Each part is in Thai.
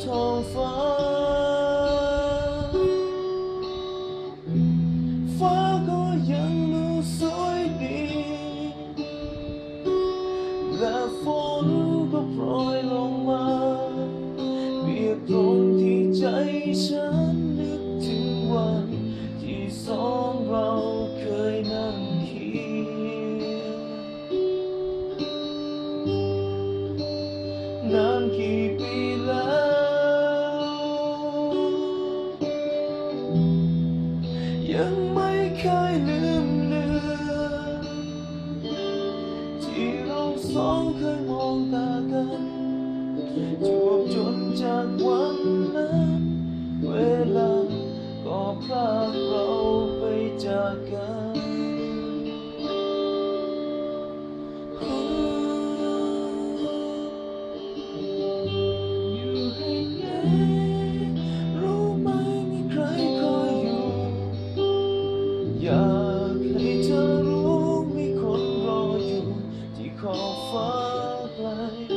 ท้องฟ้า ฟ้าก็ยังดูสวยดี และฝนก็โปรยลงมาเบียดตรงที่ใจฉันนึกถึงวันที่สองเราเคยนั่งเคียงนานกี่ปี ยังไม่เคยลืมเลือนที่เราสองเคยมองตากันจูบจนจากวันนั้น อยากให้เธอรู้มีคนรออยู่ที่ขอบฟ้าไกล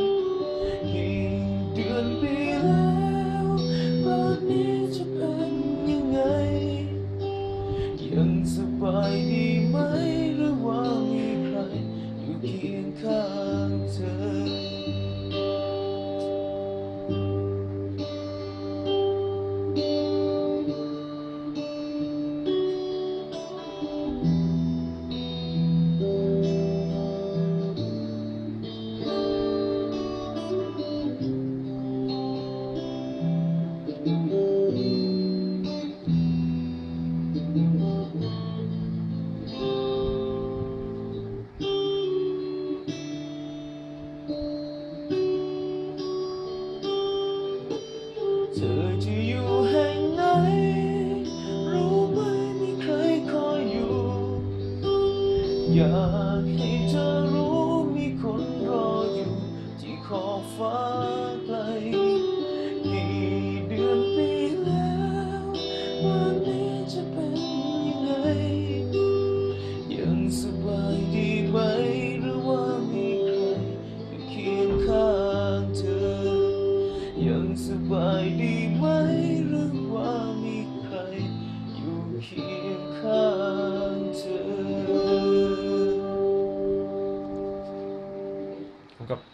เธอจะอยู่แห่งไหน รู้ไหมมีใครคอยอยู่ อยากให้เธอรู้มีคนรออยู่ที่ขอบฟ้า บายดีไหมหรือว่ามีใครอยู่เคียงข้าง